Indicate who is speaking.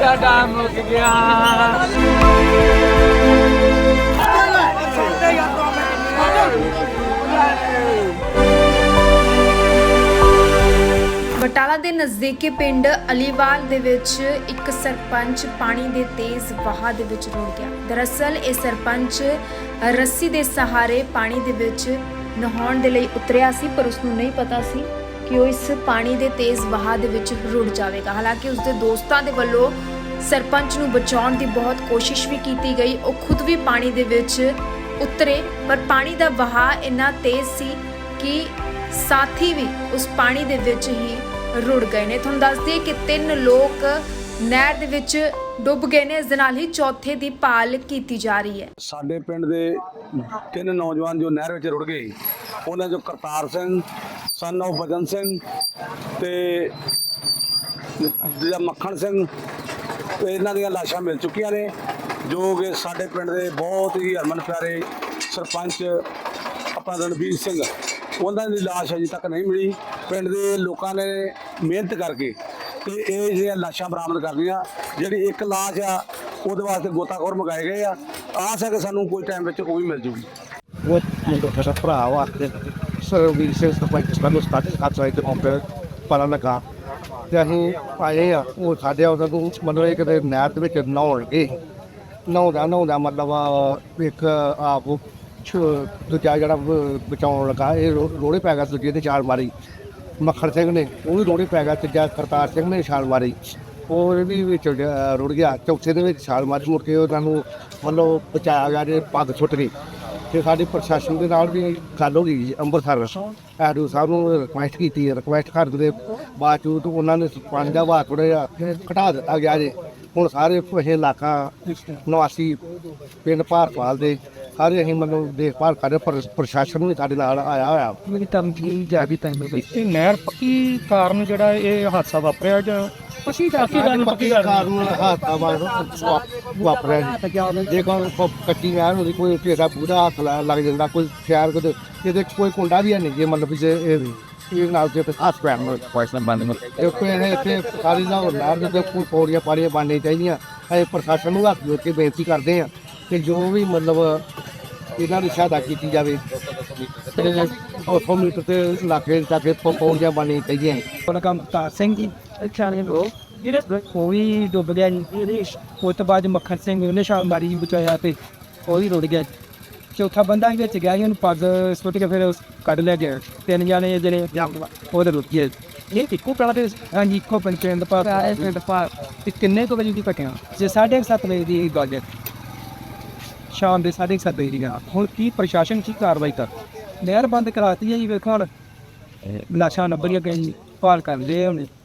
Speaker 1: ਸਾਡਾ ਮੁੱਕ ਗਿਆ।
Speaker 2: ਬਟਾਲਾ ਦੇ ਨਜ਼ਦੀਕੀ ਪਿੰਡ ਅਲੀਵਾਲ ਦੇ ਵਿੱਚ ਇੱਕ ਸਰਪੰਚ ਪਾਣੀ ਦੇ ਤੇਜ਼ ਵਹਾਅ ਦੇ ਵਿੱਚ ਰੁੜ ਗਿਆ। ਦਰਅਸਲ ਇਹ ਸਰਪੰਚ ਰੱਸੀ ਦੇ ਸਹਾਰੇ ਪਾਣੀ ਦੇ ਵਿੱਚ ਨਹਾਉਣ ਦੇ ਲਈ ਉਤਰਿਆ ਸੀ, ਪਰ ਉਸ ਨੂੰ ਨਹੀਂ ਪਤਾ ਸੀ ਕਿ ਉਹ ਇਸ ਪਾਣੀ ਦੇ ਤੇਜ਼ ਵਹਾਅ ਦੇ ਵਿੱਚ ਰੁੜ ਜਾਵੇਗਾ। ਹਾਲਾਂਕਿ ਉਸ ਦੇ ਦੋਸਤਾਂ ਦੇ ਵੱਲੋਂ ਸਰਪੰਚ ਨੂੰ ਬਚਾਉਣ ਦੀ ਬਹੁਤ ਕੋਸ਼ਿਸ਼ ਵੀ ਕੀਤੀ ਗਈ। ਉਹ ਖੁਦ ਵੀ ਪਾਣੀ ਦੇ ਵਿੱਚ ਉਤਰੇ, ਪਰ ਪਾਣੀ ਦਾ ਵਹਾਅ ਇੰਨਾ ਤੇਜ਼ ਸੀ ਕਿ ਸਾਥੀ ਵੀ ਉਸ ਪਾਣੀ ਦੇ ਵਿੱਚ ਹੀ ਰੁੜ ਗਏ ਨੇ। ਤੁਹਾਨੂੰ ਦੱਸ ਦਈਏ ਕਿ ਤਿੰਨ ਲੋਕ ਨਹਿਰ ਦੇ ਵਿੱਚ ਡੁੱਬ ਗਏ ਨੇ। ਇਸ ਦੇ ਨਾਲ ਹੀ ਚੌਥੇ ਦੀ ਭਾਲ ਕੀਤੀ ਜਾ ਰਹੀ ਹੈ।
Speaker 3: ਸਾਡੇ ਪਿੰਡ ਦੇ ਤਿੰਨ ਨੌਜਵਾਨ ਜੋ ਨਹਿਰ ਵਿੱਚ ਰੁੜ ਗਏ, ਉਹਨਾਂ ਚੋਂ ਕਰਤਾਰ ਸਿੰਘ ਸਨ of ਬਜਨ ਸਿੰਘ ਤੇ ਦੂਜਾ ਮੱਖਣ ਸਿੰਘ, ਤੇ ਇਹਨਾਂ ਦੀਆਂ ਲਾਸ਼ਾਂ ਮਿਲ ਚੁੱਕੀਆਂ ਨੇ, ਜੋ ਕਿ ਸਾਡੇ ਪਿੰਡ ਦੇ ਬਹੁਤ ਹੀ ਹਰਮਨ ਪਿਆਰੇ ਸਰਪੰਚ ਆਪਣਾ ਰਣਵੀਰ ਸਿੰਘ, ਉਹਨਾਂ ਦੀ ਲਾਸ਼ ਅਜੇ ਤੱਕ ਨਹੀਂ ਮਿਲੀ। ਪਿੰਡ ਦੇ ਲੋਕਾਂ ਨੇ ਮਿਹਨਤ ਕਰਕੇ ਤੇ ਇਹ ਜਿਹੜੀਆਂ ਲਾਸ਼ਾਂ ਬਰਾਮਦ ਕਰ ਲਈਆਂ ਜਿਹੜੀ ਇੱਕ ਲਾਸ਼ ਆ, ਉਹਦੇ ਵਾਸਤੇ ਗੋਤਾਖੋਰ ਮੰਗਾਏ ਗਏ ਆ। ਆਸ ਹੈ ਕਿ ਸਾਨੂੰ ਕੋਈ ਟਾਈਮ ਵਿੱਚ ਉਹ ਵੀ ਮਿਲ ਜੂਗੀ।
Speaker 4: ਉਹ ਮੁੰਡਾ ਭਰਾ ਵਾ ਤੇ ਸਰਵੀਸ ਸੇ ਸਰਪੰਚ ਸਾਨੂੰ ਸਟਾਰਟ ਕਰ ਚਾਹੀ ਤੇ ਆਉਂਦੇ ਪਤਾ ਲੱਗਾ ਤੇ ਅਸੀਂ ਆਏ ਆ, ਉਹ ਸਾਡੇ ਉਹਨਾਂ ਨੂੰ ਮਤਲਬ ਇਹ ਕਿਤੇ ਨਹਿਰ ਦੇ ਵਿੱਚ ਨਹਾਉਣਗੇ ਨਹਾਉਂਦਾ ਨਹਾਉਂਦਾ ਮਤਲਬ ਇੱਕ ਆਪ ਦੂਜਾ ਜਿਹੜਾ ਬਚਾਉਣ ਲੱਗਾ, ਇਹ ਰੋ- ਰੋੜੇ ਪੈ ਗਿਆ ਦੂਜੇ ਤੇ ਛਾਲ ਮਾਰੀ। ਮੱਖਣ ਸਿੰਘ ਨੇ ਉਹ ਵੀ ਰੋੜੇ ਪੈ ਗਿਆ ਤੀਜਾ ਕਰਤਾਰ ਸਿੰਘ ਨੇ ਛਾਲ ਮਾਰੀ। ਉਹ ਵੀ ਵਿੱਚ ਜ- ਰੁੜ ਗਿਆ, ਚੌਥੇ ਦੇ ਵਿੱਚ ਛਾਲ ਮਾਰੀ, ਮੁੜ ਕੇ ਉਹਨਾਂ ਨੂੰ ਮਤਲਬ ਬਚਾਇਆ ਗਿਆ ਜੇ ਪੱਗ ਛੁੱਟ ਗਈ। ਤੇ ਸਾਡੇ ਪ੍ਰਸ਼ਾਸਨ ਦੇ ਨਾਲ ਵੀ ਗੱਲ ਹੋ ਗਈ ਜੀ ਅੰਮ੍ਰਿਤਸਰ। ਐਡੂ ਸਾਹਿਬ ਨੂੰ ਰਿਕੁਐਸਟ ਕੀਤੀ ਰਿਕੁਐਸਟ ਕਰਨ ਦੇ ਬਾਵਜੂਦ ਉਹਨਾਂ ਨੇ ਸਰਪੰਚ ਦਾ ਥੋੜ੍ਹਾ ਜਿਹਾ ਘਟਾ ਦਿੱਤਾ ਗਿਆ ਜੇ। ਹੁਣ ਸਾਰੇ ਇਹ ਇਲਾਕਾ ਨਿਵਾਸੀ ਪਿੰਡ ਭਾਰਪਾਲ ਦੇ ਸਾਰੇ ਅਸੀਂ ਮਤਲਬ ਦੇਖਭਾਲ ਕਰ ਰਹੇ ਪਰ ਪ੍ਰਸ਼ਾਸਨ ਵੀ ਸਾਡੇ ਨਾਲ ਆਇਆ ਹੋਇਆ।
Speaker 5: ਮੇਰੀ ਤਮਕੀ ਜਾਵੀ ਟਾਈਮ ਵਿੱਚ ਇਹ ਨਹਿਰ ਪੱਕੀ ਕਾਰਨ ਜਿਹੜਾ ਇਹ ਹਾਦਸਾ ਵਾਪਰਿਆ ਜਾਂ ਪੱਕੀ ਕਾਰਨ ਕਾਰਨ ਪੱਕੀ
Speaker 4: ਕਾਰਨ ਹਾਦਸਾ ਵਾ- ਵਾਪਰਿਆ ਜੀ। ਜੇ ਕੋਈ ਕ- ਕੱਚੀ ਨਹਿਰ ਹੁੰਦੀ ਕੋਈ ਢੇਰਾ ਪੂਰਾ ਹੱਥ ਲਾ- ਲੱਗ ਜਾਂਦਾ ਕੋਈ ਖਿਆਲ ਕਦੇ ਇਹਦੇ ਚ ਕੋਈ ਕੁੰਡਾ ਵੀ ਹੈ ਨਹੀਂ ਜੇ ਮਤਲਬ ਵੀ ਜੇ ਇਹ ਵੀ ਇਹ ਨਾਲ ਤੇ ਹੱਥ ਪੈਰ ਨੂੰ
Speaker 5: ਕੁਐਸਚਨ ਬੰਦ ਮਤ
Speaker 4: ਇਹ ਕੋਈ ਇਹ ਇੱਥੇ ਸਾਰੀ ਦੇ ਕੋਈ ਪੌੜੀਆਂ ਪਾੜੀਆਂ ਬਣਨੀਆਂ ਚਾਹੀਦੀਆਂ। ਅਸੀਂ ਪ੍ਰਸ਼ਾਸਨ ਨੂੰ ਹੱਥ ਜੋੜ ਕੇ ਬੇਨਤੀ ਕਰਦੇ ਹਾਂ ਕਿ ਜੋ ਵੀ ਮਤਲਬ ਇਹਨਾਂ ਦੀ ਸਹਾਇਤਾ ਕੀਤੀ ਜਾਵੇ ਤੇ 100 ਮੀਟਰ ਤੇ ਇਲਾਕੇ ਤੱਕ ਪੌ- ਪੌੜੀਆਂ ਬਣਨੀਆਂ ਚਾਹੀਦੀਆਂ
Speaker 5: ਉਹਨਾਂ ਕੰਮ ਤਾਰ ਸਿੰਘ ਜੀ। ਅੱਛਾ ਨੇ ਉਹ ਜਿਹੜੇ ਕੋਈ ਡੁੱਬ ਗਿਆ ਜੀ ਉਹ ਤੋਂ ਬਾਅਦ ਮੱਖਣ ਸਿੰਘ ਉਹਨੇ ਛਾਲ ਮਾਰੀ ਬਚਾਇਆ ਤੇ ਉਹ ਵੀ ਰੁੜ ਗਿਆ। ਚੌਥਾ ਬੰਦਾ ਵੀ ਵਿੱਚ ਗਿਆ ਸੀ ਉਹਨੂੰ ਪੱਗ ਸੁੱਟ ਕੇ ਫਿਰ ਉਸ ਕੱਢ ਲਿਆ ਗਿਆ। ਤਿੰਨ ਜਾਣੇ ਜਿਹੜੇ ਉਹ ਤੇ ਰੁੜ ਗਏ। ਇਹ ਇੱਕੋ ਪਹਿਲਾਂ ਤੇ ਹਾਂਜੀ ਇੱਕੋ ਪੰਚਾਇਤ ਦਾ ਪਾਸ ਪਿੰਡ ਪਾਸ ਤੇ ਕਿੰਨੇ ਕੁ ਵਜੇ ਦੀ ਘਟਨਾ? ਜੇ 7:30 ਵਜੇ ਦੀ ਇਹ ਗੱਲ ਹੈ। ਸ਼ਾਮ ਦੇ 7:30 ਵਜੇ ਦੀ ਗੱਲ। ਹੁਣ ਕੀ ਪ੍ਰਸ਼ਾਸਨ ਕੀ ਕਾਰਵਾਈ ਕਰ ਨਹਿਰ ਬੰਦ ਕਰਾਤੀ ਹੈ ਜੀ ਵੇਖੋ ਹੁਣ। ਲਾਸ਼ਾਂ ਲੱਭਣੀਆਂ ਗਈਆਂ ਭਾਲ ਕਰਦੇ ਹੁਣ।